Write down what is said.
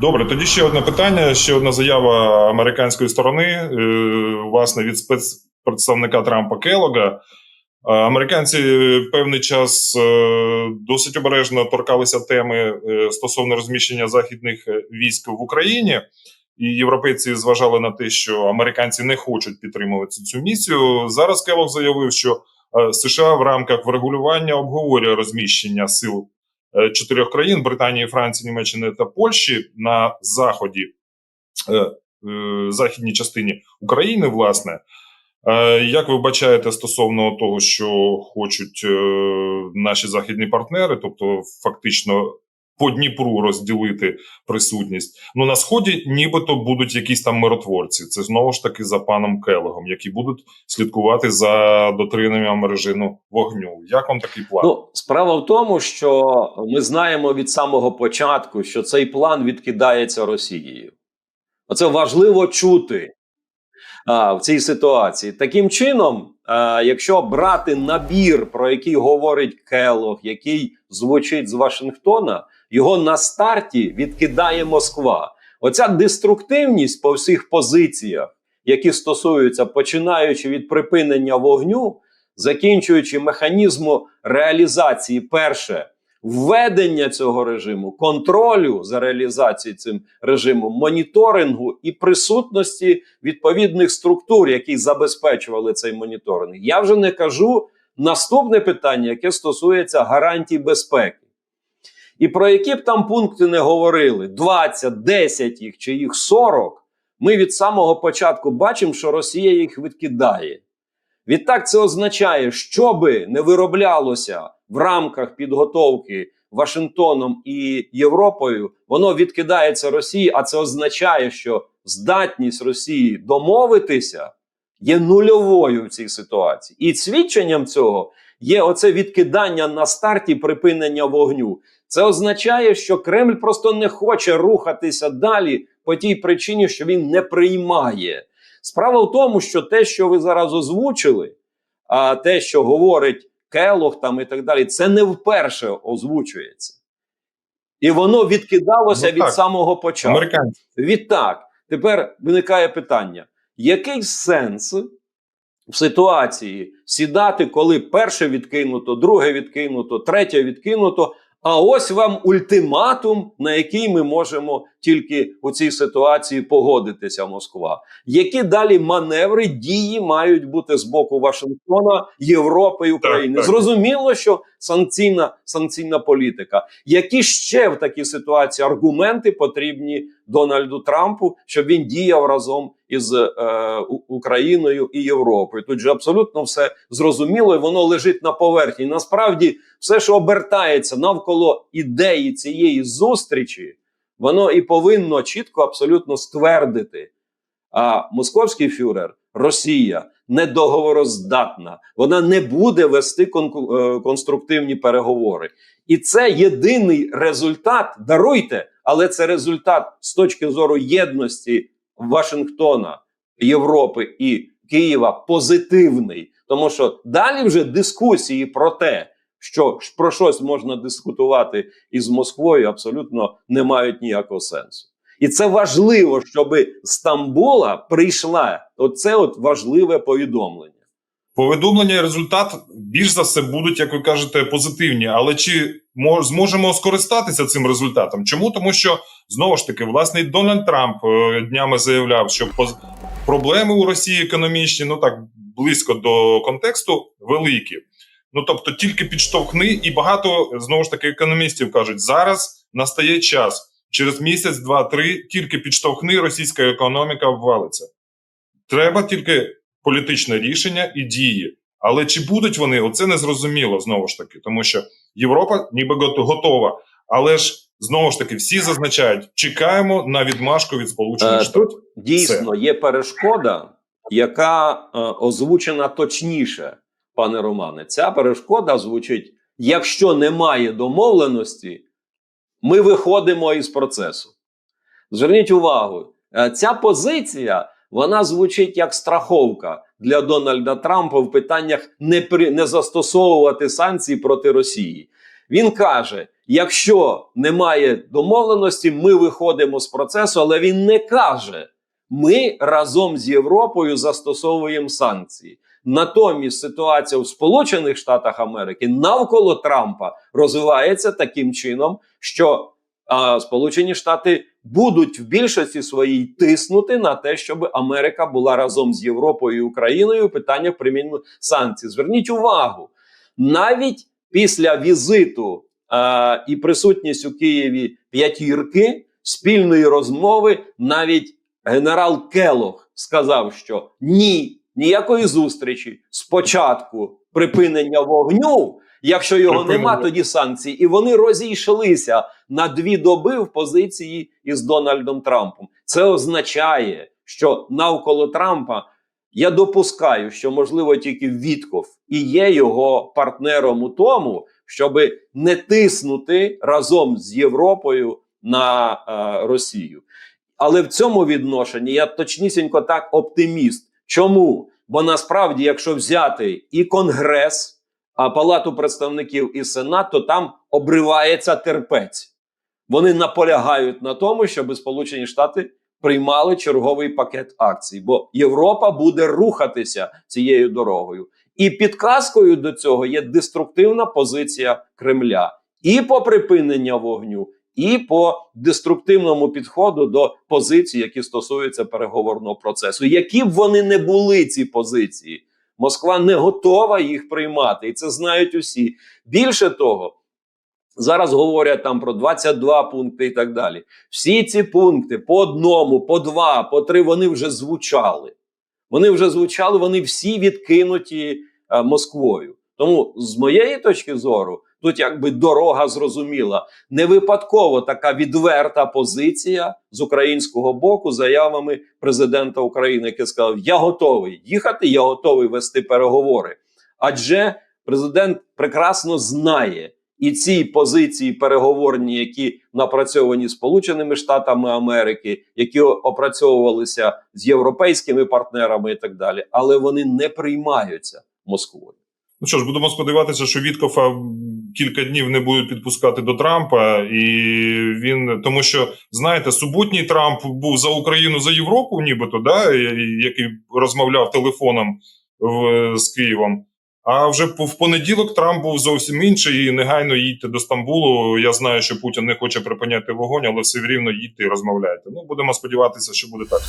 Добре, тоді ще одне питання, ще одна заява американської сторони, е, власне, від спецпредставника Трампа Келога. Е, Американці певний час е, досить обережно торкалися теми стосовно розміщення західних військ в Україні, і європейці зважали на те, що американці не хочуть підтримувати цю місію. Зараз Келог заявив, що США в рамках врегулювання обговорює розміщення сил чотирьох країн Британії, Франції, Німеччини та Польщі на заході, е, е, західній частині України, власне. Е, Як ви бачаєте стосовно того, що хочуть е, наші західні партнери, тобто фактично по Дніпру розділити присутність? Ну на сході, нібито будуть якісь там миротворці. Це знову ж таки за паном Келегом, які будуть слідкувати за дотриманням режиму вогню. Як вам такий план? Ну, справа в тому, що ми знаємо від самого початку, що цей план відкидається Росією. Оце важливо чути а, в цій ситуації. Таким чином, а, якщо брати набір, про який говорить Келог, який звучить з Вашингтона, його на старті відкидає Москва. Оця деструктивність по всіх позиціях, які стосуються починаючи від припинення вогню, закінчуючи механізму реалізації, перше введення цього режиму, контролю за реалізацією цим режимом, моніторингу і присутності відповідних структур, які забезпечували цей моніторинг. Я вже не кажу наступне питання, яке стосується гарантій безпеки. І про які б там пункти не говорили: 20, 10 їх чи їх 40, ми від самого початку бачимо, що Росія їх відкидає. Відтак, це означає, що би не вироблялося в рамках підготовки Вашингтоном і Європою, воно відкидається Росії, а це означає, що здатність Росії домовитися є нульовою в цій ситуації. І свідченням цього є оце відкидання на старті припинення вогню. Це означає, що Кремль просто не хоче рухатися далі по тій причині, що він не приймає. Справа в тому, що те, що ви зараз озвучили, а те, що говорить Келох там і так далі, це не вперше озвучується. І воно відкидалося Ну, від самого початку. Американці. Відтак, тепер виникає питання: який сенс в ситуації сідати, коли перше відкинуто, друге відкинуто, третє відкинуто? А ось вам ультиматум, на який ми можемо тільки у цій ситуації погодитися, Москва. Які далі маневри, дії мають бути з боку Вашингтона, Європи і України? так. Зрозуміло, що санкційна, санкційна політика. Які ще в такій ситуації аргументи потрібні Дональду Трампу, щоб він діяв разом із е, Україною і Європою? Тут же абсолютно все зрозуміло, і воно лежить на поверхні. Насправді, все, що обертається навколо ідеї цієї зустрічі, воно і повинно чітко абсолютно ствердити. А московський фюрер, Росія недоговороздатна, вона не буде вести е, конструктивні переговори. І це єдиний результат. Даруйте, але це результат з точки зору єдності Вашингтона, Європи і Києва позитивний. Тому що далі вже дискусії про те, що про щось можна дискутувати із Москвою, абсолютно не мають ніякого сенсу. І це важливо, щоб Стамбула прийшла оце от важливе повідомлення. Повідомлення і результат більш за все будуть, як ви кажете, позитивні. Але чи мо- зможемо скористатися цим результатом? Чому? Тому що знову ж таки, власне, і Дональд Трамп е, днями заявляв, що проблеми у Росії економічні, ну так близько до контексту, великі. Ну тобто, тільки підштовхни, і багато знову ж таки економістів кажуть, зараз настає час. Через місяць, два, три, тільки підштовхни, російська економіка обвалиться. Треба тільки політичне рішення і дії. Але чи будуть вони, оце не зрозуміло знову ж таки, тому що Європа ніби гото- готова. Але ж знову ж таки всі зазначають, чекаємо на відмашку від Сполучених Е, Штатів. Тут дійсно є перешкода, яка е, озвучена точніше, пане Романе. Ця перешкода звучить: якщо немає домовленості, ми виходимо із процесу. Зверніть увагу, е, ця позиція вона звучить як страховка для Дональда Трампа в питаннях не, при, не застосовувати санкції проти Росії. Він каже: якщо немає домовленості, ми виходимо з процесу, але він не каже: ми разом з Європою застосовуємо санкції. Натомість ситуація в Сполучених Штатах Америки навколо Трампа розвивається таким чином, що а, Сполучені Штати будуть в більшості своїй тиснути на те, щоб Америка була разом з Європою і Україною у питаннях приміну санкцій. Зверніть увагу, навіть після візиту е, і присутність у Києві п'ятірки спільної розмови, навіть генерал Келох сказав, що ні, ніякої зустрічі. Спочатку припинення вогню. Якщо його Припинення. нема, тоді санкції, і вони розійшлися на дві доби в позиції із Дональдом Трампом. Це означає, що навколо Трампа я допускаю, що можливо тільки Вітков і є його партнером у тому, щоб не тиснути разом з Європою на е, Росію. Але в цьому відношенні я точнісінько так оптиміст. Чому? Бо насправді, якщо взяти і Конгрес, а Палату представників і Сенат, то там обривається терпець. Вони наполягають на тому, щоб Сполучені Штати приймали черговий пакет акцій, бо Європа буде рухатися цією дорогою. І підказкою до цього є деструктивна позиція Кремля і по припиненню вогню, і по деструктивному підходу до позицій, які стосуються переговорного процесу. Які б вони не були ці позиції, Москва не готова їх приймати, і це знають усі. Більше того, зараз говорять там про 22 пункти і так далі. Всі ці пункти по одному, по два, по три вони вже звучали. Вони вже звучали, вони всі відкинуті е, Москвою. Тому, з моєї точки зору, тут якби дорога зрозуміла. Не випадково така відверта позиція з українського боку заявами президента України, який сказав: Я готовий їхати, я готовий вести переговори. Адже президент прекрасно знає і ці позиції переговорні, які напрацьовані Сполученими Штатами Америки, які опрацьовувалися з європейськими партнерами і так далі, але вони не приймаються Москвою. Ну що ж, будемо сподіватися, що Віткофа кілька днів не будуть підпускати до Трампа, і він тому, що знаєте, суботній Трамп був за Україну за Європу, нібито, да, який розмовляв телефоном в, з Києвом. А вже в понеділок Трамп був зовсім інший. І негайно їдьте до Стамбулу. Я знаю, що Путін не хоче припиняти вогонь, але все рівно їдьте і розмовляйте. Ну будемо сподіватися, що буде так.